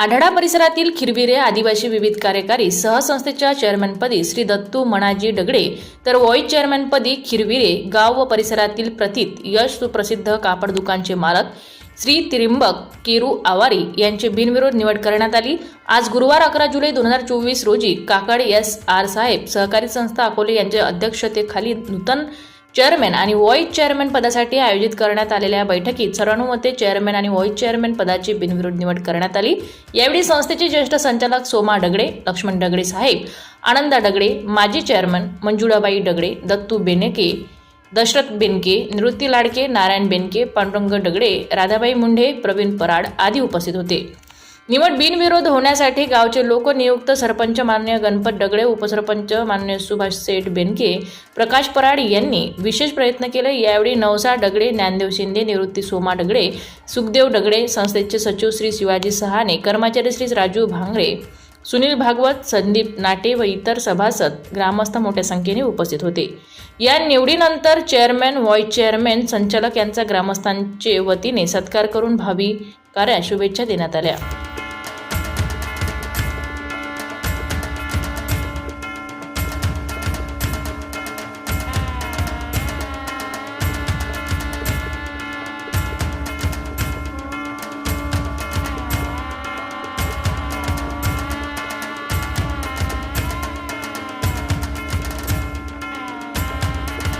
आढळा परिसरातील खिरविरे आदिवासी विविध कार्यकारी सहसंस्थेच्या चेअरमनपदी श्री दत्तू मणाजी दगडे तर वॉईस चेअरमनपदी खिरविरे गाव व परिसरातील प्रथित यश सुप्रसिद्ध कापड दुकानचे मालक श्री त्रिंबक केरू आवारी यांची बिनविरोध निवड करण्यात आली. आज गुरुवार अकरा जुलै दोन हजार चोवीस रोजी काकड एस आर साहेब सहकारी संस्था अकोले यांच्या अध्यक्षतेखाली नूतन चेअरमॅन आणि व्हॉईस चेअरमॅन पदासाठी आयोजित करण्यात आलेल्या बैठकीत सर्वानुमते चेअरमॅन आणि व्हॉईस चेअरमॅन पदाची बिनविरोध निवड करण्यात आली. यावेळी संस्थेचे ज्येष्ठ संचालक सोमा डगडे लक्ष्मण डगडे साहेब आनंदा डगडे माजी चेअरमन मंजुळाबाई डगडे दत्तू बेनेके दशरथ बेनके निवृत्ती लाडके नारायण बेनके पांडुरंग डगडे राधाबाई मुंढे प्रवीण पराड आदी उपस्थित होते. निवड बिनविरोध होण्यासाठी गावचे लोकनियुक्त सरपंच मान्य गणपत डगळे उपसरपंच मान्य सुभाष सेठ बेनके प्रकाश पराड यांनी विशेष प्रयत्न केले. यावेळी नवसा डगळे ज्ञानदेव शिंदे निवृत्ती सोमा डगडे सुखदेव डगळे संस्थेचे सचिव श्री शिवाजी सहाने कर्मचारी श्री राजू भांगरे सुनील भागवत संदीप नाटे व इतर सभासद ग्रामस्थ मोठ्या संख्येने उपस्थित होते. या निवडीनंतर चेअरमॅन व्हाईस चेअरमॅन संचालक यांचा ग्रामस्थांचे वतीने सत्कार करून भावी कार्या शुभेच्छा देण्यात आल्या.